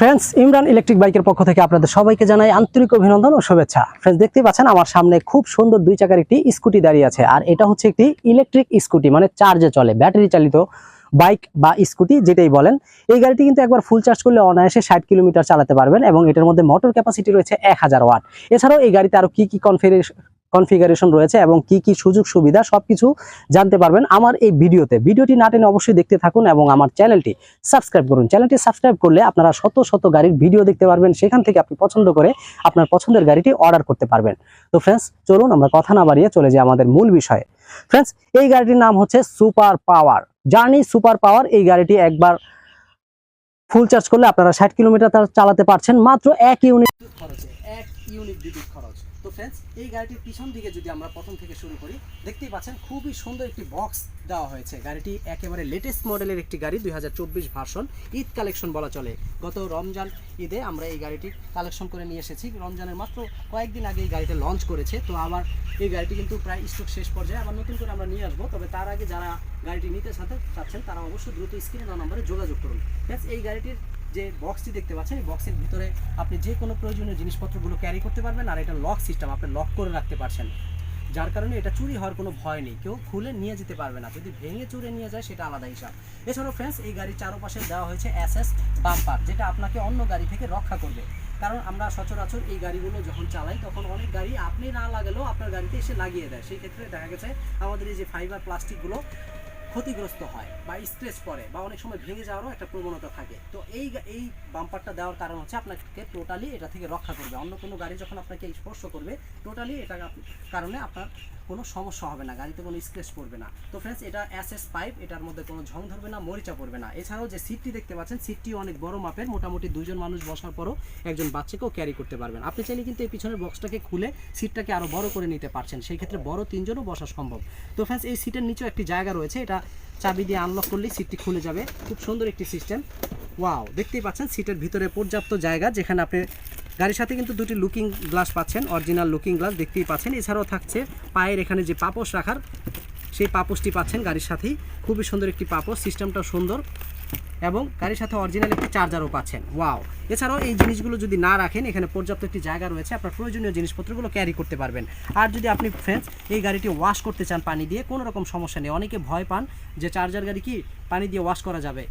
Friends Imran electric বাইকের পক্ষ থেকে আপনাদের সবাইকে জানাই আন্তরিক অভিনন্দন ও শুভেচ্ছা। ফ্রেন্ডস দেখতে পাচ্ছেন আমার সামনে খুব সুন্দর দুই চাকার একটি স্কুটি দাঁড়িয়ে আছে। আর এটা হচ্ছে একটি ইলেকট্রিক স্কুটি মানে চার্জে চলে ব্যাটারি চালিত বাইক বা স্কুটি যেটাই বলেন। এই গাড়িটি কিন্তু একবার ফুল চার্জ করলে অনায়াসে ষাট কিলোমিটার চালাতে পারবেন এবং এটার মধ্যে মোটর ক্যাপাসিটি রয়েছে এক হাজার ওয়াট এছাড়াও এই গাড়িতে আরও কি কি কনফিগারেশন কনফিগারেশন রয়েছে এবং কি কি সুযোগ সুবিধা সবকিছু জানতে পারবেন আমার এই ভিডিওতে। ভিডিওটি না টেনে অবশ্যই দেখতে থাকুন এবং আমার চ্যানেলটি সাবস্ক্রাইব করুন। চ্যানেলটি সাবস্ক্রাইব করলে আপনারা শত শত গাড়ির ভিডিও দেখতে পারবেন, সেখান থেকে আপনি পছন্দ করে আপনার পছন্দের গাড়িটি অর্ডার করতে পারবেন। তো ফ্রেন্ডস চলুন আমরা কথা না বাড়িয়ে চলে যাই আমাদের মূল বিষয়ে। ফ্রেন্ডস এই গাড়িটির নাম হচ্ছে super power journey super power এই গাড়িটি একবার ফুল চার্জ করলে আপনারা ষাট কিলোমিটার তার চালাতে পারছেন, মাত্র এক ইউনিট খরচে, এক ইউনিট বিদ্যুৎ খরচ। তো ফ্রেন্ডস এই গাড়িটির পিছন দিকে যদি আমরা প্রথম থেকে শুরু করি, দেখতেই পাচ্ছেন খুবই সুন্দর একটি বক্স দেওয়া হয়েছে। গাড়িটি একেবারে লেটেস্ট মডেলের একটি গাড়ি দুই হাজার চব্বিশ ভার্সন ঈদ কালেকশন বলা চলে। গত রমজান ঈদে আমরা এই গাড়িটি কালেকশন করে নিয়ে এসেছি। রমজানের মাত্র কয়েকদিন আগে এই গাড়িটা লঞ্চ করেছে। তো আবার এই গাড়িটি কিন্তু প্রায় স্টক শেষ পর্যায়ে। আবার নতুন করে আমরা নিয়ে আসব। তবে তার আগে যারা গাড়িটি নিতে সাথে চাচ্ছেন তারা অবশ্যই দ্রুত স্ক্রিনে দেওয়া নম্বরে যোগাযোগ করুন। Friends, এই গাড়িটির যে বক্সটি দেখতে পাচ্ছেন এই বক্সের ভিতরে আপনি যে কোনো প্রয়োজনীয় জিনিসপত্রগুলো ক্যারি করতে পারবেন। আর এটা লক সিস্টেম আপনি লক করে রাখতে পারছেন। যার কারণে এটা চুরি হওয়ার কোনো ভয় নেই। কেউ খুলে নিয়ে যেতে পারবে না। যদি ভেঙে চুরে নিয়ে যায়, সেটা আলাদা হিসাব। এছাড়াও ফ্রেন্ডস এই গাড়ির চারপাশে দেওয়া হয়েছে অ্যাসেস বাম্পার যেটা আপনাকে অন্য গাড়ি থেকে রক্ষা করবে। কারণ আমরা সচরাচর এই গাড়িগুলো যখন চালাই, তখন অনেক গাড়ি আপনি না লাগালেও আপনার গাড়িতে এসে লাগিয়ে দেয়। সেই ক্ষেত্রে দেখা গেছে, আমাদের এই যে ফাইবার প্লাস্টিকগুলো ক্ষতিগ্রস্ত হয় বা স্ট্রেস পড়ে বা অনেক সময় ভেঙে যাওয়ারও একটা প্রবণতা থাকে। তো এই এই বাম্পারটা দেওয়ার কারণ হচ্ছে আপনাকে টোটালি এটা থেকে রক্ষা করবে। অন্য কোনো গাড়ি যখন আপনাকে স্পর্শ করবে টোটালি এটা কারণে আপনার কোনো সমস্যা হবে না, গাড়িতে কোনো স্ক্রেচ পড়বে না। তো ফ্রেন্ডস এটা এসএস পাইপ এটার মধ্যে কোনো ঝং ধরবে না, মরিচা পড়বে না। এছাড়াও যে সিটটি দেখতে পাচ্ছেন সিটটি অনেক বড় মাপের, মোটামুটি দুজন মানুষ বসার পরও একজন বাচ্চাকেও ক্যারি করতে পারবেন। আপনি চাইলে কিন্তু এই পিছনের বক্সটাকে খুলে সিটটাকে আরও বড় করে নিতে পারছেন। সেই ক্ষেত্রে বড় তিনজনও বসা সম্ভব। তো ফ্রেন্ডস এই সিটের নিচেও একটি জায়গা রয়েছে, এটা চাবি দিয়ে আনলক করলেই সিটটি খুলে যাবে। খুব সুন্দর একটি সিস্টেম ওয়াও দেখতেই পাচ্ছেন সিটের ভিতরে পর্যাপ্ত জায়গা, যেখানে আপনি গাড়ির সাথে কিন্তু দুটি লুকিং গ্লাস পাচ্ছেন অরিজিনাল লুকিং গ্লাস দেখতেই পাচ্ছেন। এছাড়াও থাকছে পায়ের এখানে যে পাপোশ রাখার, সেই পাপোশটি পাচ্ছেন গাড়ির সাথেই। খুবই সুন্দর একটি পাপোশ সিস্টেমটাও সুন্দর। এবং গাড়ির সাথে অরিজিনাল একটি চার্জারও পাচ্ছেন। ওয়াও এছাড়াও এই জিনিসগুলো যদি না রাখেন, এখানে পর্যাপ্ত একটি জায়গা রয়েছে, আপনার প্রয়োজনীয় জিনিসপত্রগুলো ক্যারি করতে পারবেন। আর যদি আপনি ফ্রেন্ডস এই গাড়িটি ওয়াশ করতে চান পানি দিয়ে, কোনো রকম সমস্যা নেই। অনেকে ভয় পান যে চার্জার গাড়ি কি পানি দিয়ে ওয়াশ করা যাবে।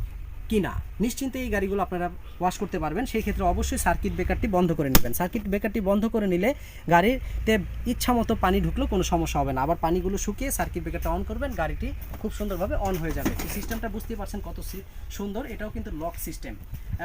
কি না নিশ্চিন্তে এই গাড়িগুলো আপনারা ওয়াশ করতে পারবেন। সেই ক্ষেত্রে অবশ্যই সার্কিট ব্রেকারটি বন্ধ করে নেবেন। সার্কিট ব্রেকারটি বন্ধ করে নিলে গাড়িতে ইচ্ছা মতো পানি ঢুকলেও কোনো সমস্যা হবে না। আবার পানিগুলো শুকিয়ে সার্কিট ব্রেকারটা অন করবেন, গাড়িটি খুব সুন্দরভাবে অন হয়ে যাবে। এই সিস্টেমটা বুঝতে পারছেন কত সুন্দর, এটাও কিন্তু লক সিস্টেম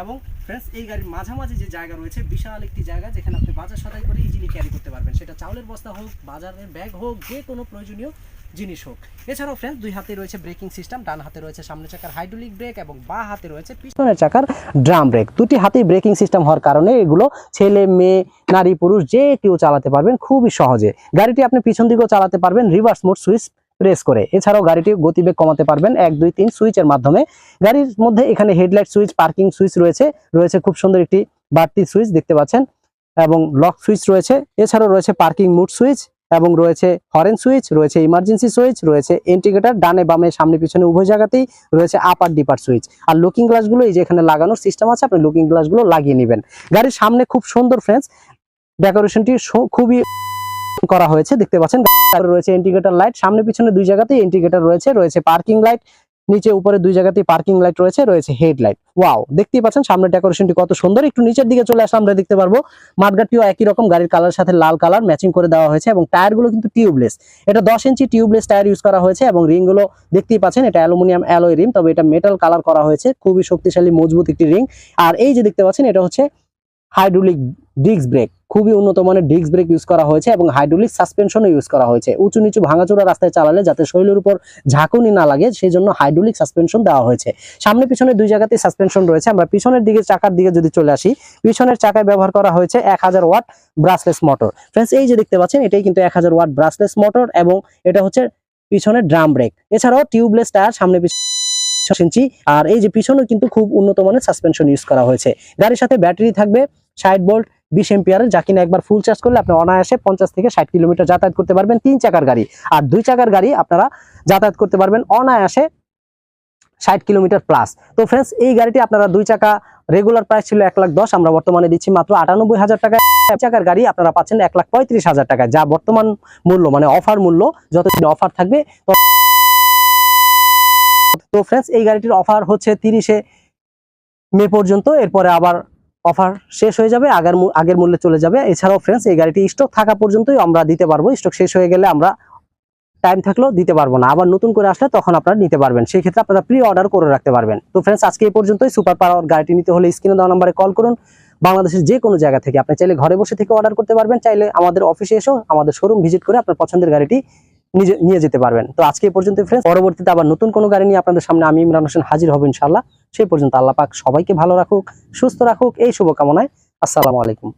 এবং ফ্রেন্ডস এই গাড়ির মাঝামাঝি যে জায়গা রয়েছে, বিশাল একটি জায়গা যেখানে আপনি বাজার সদাই করে ইজিলি ক্যারি করতে পারবেন। সেটা চাউলের বস্তা হোক, বাজারের ব্যাগ হোক, যে কোনো প্রয়োজনীয় জিনিস হোক। এছাড়াও ফ্রেন্ডস দুই হাতে রয়েছে ব্রেকিং সিস্টেম ডান হাতে রয়েছে সামনের চাকার হাইড্রোলিক ব্রেক এবং বা হাতে রয়েছে পিছনের চাকার ড্রাম ব্রেক দুটি হাতেই ব্রেকিং সিস্টেম হওয়ার কারণে এগুলো ছেলে, মেয়ে, নারী, পুরুষ, যে কেউ চালাতে পারবেন খুবই সহজে। গাড়িটি আপনি পিছন দিকেও চালাতে পারবেন রিভার্স মোড সুইচ প্রেস করে। এছাড়াও গাড়িটি গতিবেগ কমাতে পারবেন, এক, দুই, তিন সুইচের মাধ্যমে। গাড়ির মধ্যে এখানে হেডলাইট সুইচ পার্কিং সুইচ রয়েছে। রয়েছে খুব সুন্দর একটি বাড়তি সুইচ দেখতে পাচ্ছেন। এবং লক সুইচ রয়েছে। এছাড়াও রয়েছে পার্কিং মুড সুইচ এবং রয়েছে হরেন সুইচ রয়েছে ইমার্জেন্সি সুইচ রয়েছে ইন্ডিকেটর ডানে বামে সামনে পিছনে উভয় জায়গাতেই রয়েছে আপার ডিপার সুইচ আর লুকিং গ্লাসগুলো এই যে এখানে লাগানোর সিস্টেম আছে, আপনি লুকিং গ্লাসগুলো লাগিয়ে নেবেন। গাড়ির সামনে খুব সুন্দর ফ্রেন্ডস ডেকোরেশনটি খুবই করা হয়েছে, দেখতে পাচ্ছেন। রয়েছে ইন্ডিকেটর লাইট সামনে পিছনে দুই জায়গাতেই ইন্ডিকেটর রয়েছে রয়েছে পার্কিং লাইট নিচে উপরে দুই জায়গাতেই পার্কিং লাইট রয়েছে রয়েছে হেডলাইট ওয়াও দেখতেই পাচ্ছেন সামনে ডেকোরেশনটি কত সুন্দর। একটু নিচের দিকে চলে আসলে আমরা দেখতে পারব মাঠগাটটিও একই রকম, গাড়ির কালার সাথে লাল কালার ম্যাচিং করে দেওয়া হয়েছে এবং টায়ারগুলো কিন্তু টিউবলেস এটা দশ ইঞ্চি টিউবলেস টায়ার ইউজ করা হয়েছে এবং রিংগুলো দেখতেই পাচ্ছেন, এটা অ্যালুমিনিয়াম অ্যালোয় রিং তবে এটা মেটাল কালার করা হয়েছে। খুবই শক্তিশালী, মজবুত একটি রিং আর এই যে দেখতে পাচ্ছেন, এটা হচ্ছে হাইড্রোলিক ডিস্ক ব্রেক। খুবই উন্নত মানের ডিস্ক ব্রেক ইউজ করা হয়েছে এবং হাইড্রোলিক সাসপেনশনও ইউজ করা হয়েছে। উঁচু নিচু ভাঙাচোরা রাস্তায় চালালে যাতে শরীরের উপর ঝাঁকুনি না লাগে সেই জন্য হাইড্রোলিক সাসপেনশন দেওয়া হয়েছে। সামনে পিছনে দুই জায়গাতেই সাসপেনশন রয়েছে। আমরা পিছনের দিকে চাকার দিকে যদি চলে আসি, পিছনের চাকায় ব্যবহার করা হয়েছে এক হাজার ওয়াট ব্রাসলেস মোটর। ফ্রেন্ডস এই যে দেখতে পাচ্ছেন, এটাই কিন্তু এক হাজার ওয়াট ব্রাসলেস মোটর এবং এটা হচ্ছে পিছনের ড্রাম ব্রেক। এছাড়াও টিউবলেস টায়ার সামনে পিছনে আর এই যে পিছনেও কিন্তু খুব উন্নত মানের সাসপেনশন ইউজ করা হয়েছে। গাড়ির সাথে ব্যাটারি থাকবে। ষাট ভোল্ট বিশ এম্পিয়ারের, যা কিনা একবার ফুল চার্জ করলে আপনি অনায়াসে পঞ্চাশ থেকে ষাট কিলোমিটার যাতায়াত করতে পারবেন তিন চাকার গাড়ি। আর দুই চাকার গাড়ি আপনারা যাতায়াত করতে পারবেন অনায়াসে ষাট কিলোমিটার প্লাস তো ফ্রেন্ডস এই গাড়িটি আপনারা দুই চাকা রেগুলার প্রাইস ছিল এক লাখ দশ, আমরা বর্তমানে দিচ্ছি মাত্র আটানব্বই হাজার টাকা। চাকার গাড়ি আপনারা পাচ্ছেন এক লাখ পঁয়ত্রিশ হাজার টাকা যা বর্তমান মূল্য মানে অফার মূল্য যতদিন অফার থাকবে তো ফ্রেন্ডস এই গাড়িটির অফার হচ্ছে তিরিশে মে পর্যন্ত, এরপরে আবার অফার শেষ হয়ে যাবে, আগের আগের মূল্যে চলে যাবে। এছাড়াও ফ্রেন্ডস এই গাড়িটি স্টক থাকা পর্যন্তই আমরা দিতে পারব। স্টক শেষ হয়ে গেলে আমরা টাইম থাকলেও দিতে পারব না। আবার নতুন করে আসলে তখন আপনারা নিতে পারবেন। সেই ক্ষেত্রে আপনারা প্রি অর্ডার করে রাখতে পারবেন। তো ফ্রেন্ডস আজকে এই পর্যন্তই। সুপার পাওয়ার গাড়িটি নিতে হলে স্ক্রিনে দেওয়া নাম্বারে কল করুন। বাংলাদেশের যে কোনো জায়গা থেকে। আপনি চাইলে ঘরে বসে থেকে অর্ডার করতে পারবেন। চাইলে আমাদের অফিসে এসেও আমাদের শোরুম ভিজিট করে আপনার পছন্দের গাড়িটি নিয়ে যেতে পারবেন। তো আজকে পর্যন্ত ফ্রেন্ডস পরবর্তীতে আবার নতুন কোনো গাড়ি নিয়ে আপনাদের সামনে আমি ইমরান হোসেন হাজির হব ইনশাল্লাহ সেই পর্যন্ত আল্লাহ পাক সবাইকে ভালো রাখুক, সুস্থ রাখুক, এই শুভকামনায়। আসসালামু আলাইকুম।